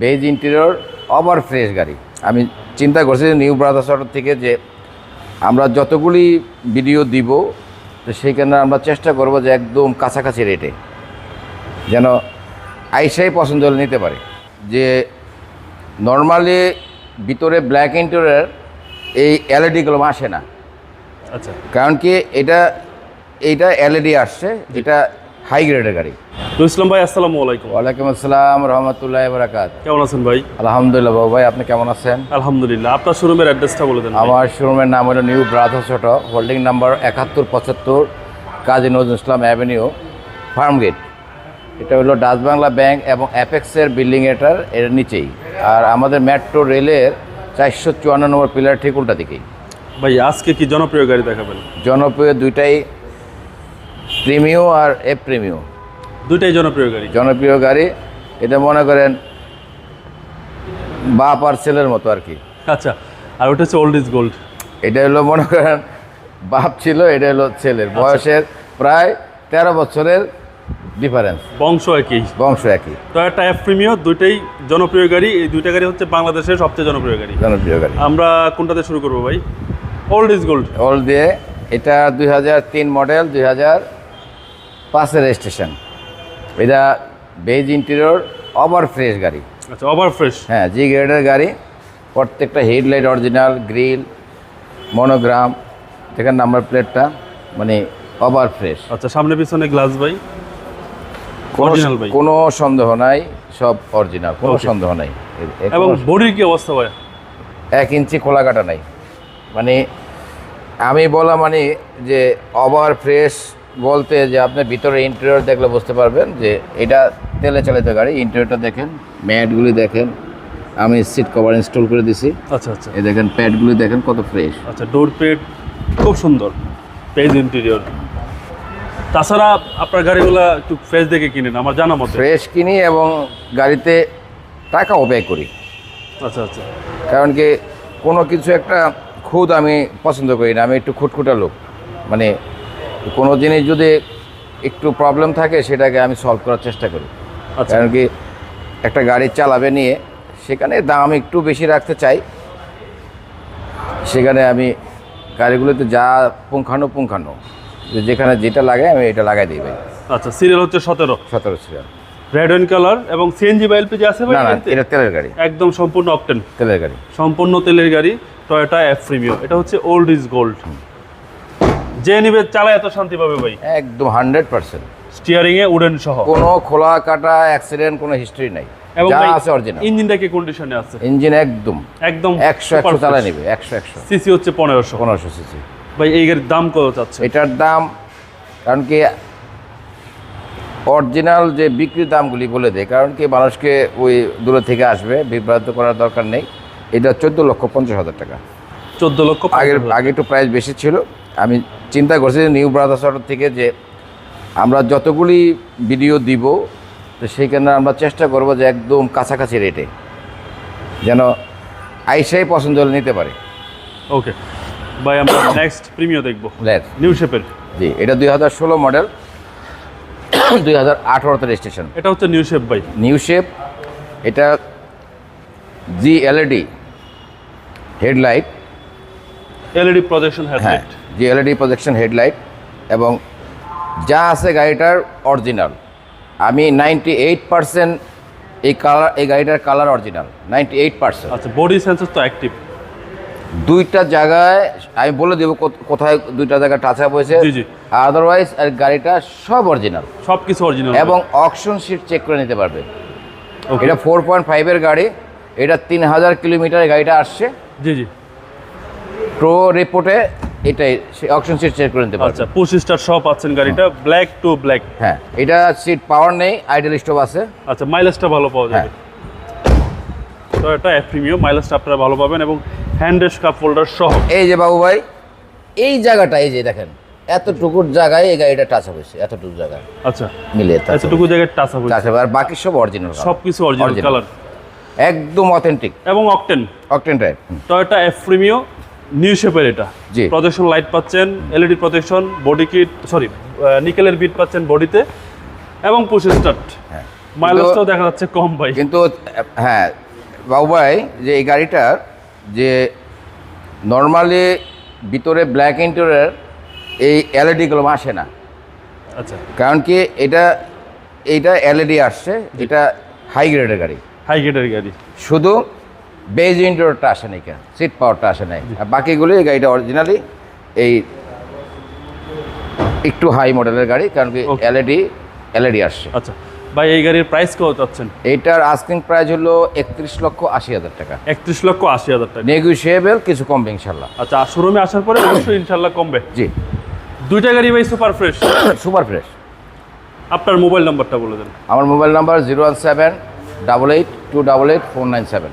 Beige interior over fresh গাড়ি। আমি চিন্তা করছি যে নিউ ব্রাদার্স অটো থেকে যে আমরা যতগুলি ভিডিও দিব তো সেইখানে আমরা চেষ্টা করব যে একদম কাছাকাছি রেটে যেন আইসাই পছন্দ হলে নিতে পারে। যে নর্মালি ভিতরে ব্ল্যাক ইন্টেরিয়র এই এলইডিগুলো আসে না। আচ্ছা। কারণ কি এটা এইটা এলইডি আসছে এটা হাই গ্রেডের গাড়ি। ইসলাম ভাই আসসালামু আলাইকুম। ওয়ালাইকুম আসসালাম রহমতুল্লাহ বরাকাত কেমন আছেন ভাই? আলহামদুলিল্লাহ বাবু ভাই আপনি কেমন আছেন? আলহামদুলিল্লাহ। আপনার শোরুমের অ্যাড্রেসটা বলে দেন আমার শোরুমের নাম হলো new brothers auto holding number একাত্তর পঁচাত্তর Kazi Nazrul Islam avenue farm gate এটা হলো ডাচ বাংলা ব্যাংক এবং অ্যাপেক্সের বিল্ডিং এটার এর নিচেই। আর আমাদের মেট্রো রেলের চারশো চুয়ান্ন নম্বর পিলার ঠিক উল্টা দিকেই। ভাই আজকে কি জনপ্রিয় গাড়ি দেখাবেন? জনপ্রিয় দুইটাই প্রিমিও আর এ প্রিমিও দুইটাই জনপ্রিয় গাড়ি। জনপ্রিয় গাড়ি এটা মনে করেন বাপ আর ছেলের মতো আর কি। আচ্ছা আর ওটা হচ্ছে ওল্ড ইজ গোল্ড এটা হলো মনে করেন বাপ ছিল এটা হলো ছেলের। বয়সের প্রায় তেরো বছরের ডিফারেন্স বংশ একই। বংশ একই। টয়োটা এফ প্রিমিও দুইটাই জনপ্রিয় গাড়ি। এই দুইটা গাড়ি হচ্ছে বাংলাদেশের সবচেয়ে জনপ্রিয় গাড়ি। জনপ্রিয় গাড়ি। আমরা কোনটাতে শুরু করব ভাই? ওল্ড ইজ গোল্ড অল দিয়ে এটা দুই হাজার তিন মডেল দুই হাজার পাঁচের রেজিস্ট্রেশন এটা বেজ ইন্টেরিয়র ওভার ফ্রেশ গাড়ি। আচ্ছা ওভার ফ্রেশ হ্যাঁ জি গ্রেডের গাড়ি প্রত্যেকটা হেডলাইট অরিজিনাল গ্রিল মনোগ্রাম দেখেন নাম্বার প্লেটটা মানে ওভার ফ্রেশ আচ্ছা সামনে পিছনে গ্লাস ভাই। কোনো ভাই। কোনো সন্দেহ নাই সব অরিজিনাল কোনো সন্দেহ নাই। এবং বডির কি অবস্থা ভাই? এক ইঞ্চি খোলা কাটা নাই। মানে আমি বলা মানে যে ওভার ফ্রেশ বলতে যে আপনি ভিতরে ইন্টেরিয়র দেখলে বুঝতে পারবেন যে এটা তেলে চালিত গাড়ি। ইন্টেরিয়রটা দেখেন ম্যাটগুলি দেখেন। আমি সিট কভার ইনস্টল করে দিছি। আচ্ছা আচ্ছা। এই দেখেন প্যাডগুলি দেখেন কত ফ্রেশ আচ্ছা ডোর পেড খুব সুন্দর। পেজ ইন্টেরিয়র তাছাড়া আপনার গাড়িগুলো একটু ফ্রেশ দেখে কিনেন আমার জানা মতে। ফ্রেশ কিনি এবং গাড়িতে টাকাও ব্যয় করি। আচ্ছা আচ্ছা। কারণ কি কোনো কিছু একটা খুদ আমি পছন্দ করি না আমি একটু খুটখুটা লোক। মানে কোনো জিনিস যদি একটু প্রবলেম থাকে সেটাকে আমি সলভ করার চেষ্টা করি। আচ্ছা। কারণ কি একটা গাড়ি চালাবে নিয়ে সেখানে দাম একটু বেশি রাখতে চাই। সেখানে আমি গাড়িগুলোতে যা পুঙ্খানো পুঙ্খানো যেখানে যেটা লাগে আমি এটা লাগাই দিই ভাই। আচ্ছা সিরিয়াল হচ্ছে সতেরো। সতেরো ছিল রেড অ্যান্ড কালার এবং সিএনজি বা এলপিজি আছে না না? এটা তেলের গাড়ি। একদম সম্পূর্ণ অকটেন তেলের গাড়ি। সম্পূর্ণ তেলের গাড়ি টয়োটা এফ প্রিমিও এটা হচ্ছে ওল্ড ইজ গোল্ড যে নিবে চালায় এত শান্তি পাবে ভাই। একদম হান্ড্রেড পার্সেন্ট। স্টিয়ারিং এ উডেন সহ। কোনো খোলা কাটা অ্যাক্সিডেন্ট কোনো হিস্ট্রি নাই। এবং যা আছে অরিজিনাল ইঞ্জিনটা কি কন্ডিশনে আছে? ইঞ্জিন একদম। একদম নেবে সিসি হচ্ছে সিসি ভাই এই গাড়ির দাম কত চাচ্ছে এটার দাম কারণ কি অরিজিনাল যে বিক্রির দামগুলি বলে দেয় কারণ কি মানুষকে ওই দূরে থেকে আসবে বিভ্রান্ত করার দরকার নেই। এটা চোদ্দ লক্ষ পঞ্চাশ হাজার টাকা। চোদ্দ লক্ষ আগের আগে একটু প্রাইস বেশি ছিল। আমি চিন্তা করছি যে নিউ ব্রাদার্স থেকে যে আমরা যতগুলি ভিডিও দিব তো সেইখানে আমরা চেষ্টা করব যে একদম কাছাকাছি রেটে যেন আইসাই পছন্দ হলে নিতে পারে। ওকে ভাই আমরা নেক্সট প্রিমিও দেখব। নিউ শেপের জি এটা দুই হাজার ষোলো মডেল দুই হাজার আঠারোতে রেজিস্ট্রেশন এটা হচ্ছে নিউ শেপ ভাই। নিউ শেপ এটা G LED headlight LED projection headlight G LED projection headlight এবং যা আছে গাড়িটার অরিজিনাল আমি নাইনটি এইট পার্সেন্ট এই কালার এই গাড়িটার colour original ninety eight percent আচ্ছা বডি সেন্সর তো অ্যাক্টিভ দুইটা জায়গায় আমি বলে দেবো কোথ- কোথায় দুইটা জায়গায় টাচ আপ হয়েছে। আদারওয়াইজ আর গাড়িটা সব অরিজিনাল সব কিছু অরিজিনাল এবং অকশন শিট চেক করে নিতে পারবে। এটা ফোর পয়েন্ট ফাইভের গাড়ি এটা তিন হাজার কিলোমিটার গাড়িটা আসছে। জি জি। প্রো রিপোর্টে এটাই অকশন সিট চেক করে নিতে পারবে। আচ্ছা পুশ স্টার সব পাচ্ছেন গাড়িটা ব্ল্যাক টু ব্ল্যাক হ্যাঁ এটা সিট পাওয়ার নেই আইডল স্টোভ আছে। আচ্ছা মাইলেজটা ভালো পাওয়া যাবে। তো এটা এফ প্রিমিও মাইলেজটা আপনারা ভালো পাবেন এবং হ্যান্ডেস কাপ হোল্ডার সহ। এই যে বাবু ভাই এই জায়গাটা এই যে দেখেন এতটুকুর জায়গায় এই গাড়িটা টাচ হয়েছে এতটুকু জায়গায়। আচ্ছা touch এতটুকু জায়গায় টাচ হবে টাচ আর বাকি সব অরিজিনাল সব কিছু অরিজিনাল। কালার একদম অথেন্টিক এবং octane octane type Toyota F Premio new শেপের এটা। প্রজেকশন লাইট পাচ্ছেন LED projection body kit sorry নিকেলের bit পাচ্ছেন বডিতে এবং পুশ স্টার্ট হ্যাঁ। মাইলেজটাও দেখা যাচ্ছে কম ভাই। কিন্তু হ্যাঁ বাবু ভাই যে এই গাড়িটার যে নর্মালি ভিতরে ব্ল্যাক ইন্টেরিয়র এই এলইডিগুলো আসে না। আচ্ছা। কারণ কি এটা এইটা এলইডি আসছে এটা হাই গ্রেডের গাড়ি। হাই গেটের গাড়ি। শুধু বেজ ইন্টেরিয়রটা আসে নাই কেন? সিট পাওয়ারটা আসে নাই। আর বাকিগুলো এই গাড়িটা অরিজিনালি এই একটু হাই মডেলের গাড়ি কারণ কি. এলইডি এলইডি আসছে। আচ্ছা ভাই এই গাড়ির প্রাইস কত চাচ্ছেন? এইটার আস্কিং প্রাইস হলো একত্রিশ লক্ষ আশি হাজার টাকা। একত্রিশ লক্ষ আশি হাজার টাকা। নেগোসিয়েবল কিছু কমবে ইনশাল্লাহ আচ্ছা শোরুমে আসার পরে অবশ্যই ইনশাল্লাহ কমবে। জি। দুইটা গাড়ি ভাই সুপার ফ্রেশ সুপার ফ্রেশ আপনার মোবাইল নাম্বারটা বলে দেন। আমার mobile number zero one seven double eight two double eight four nine seven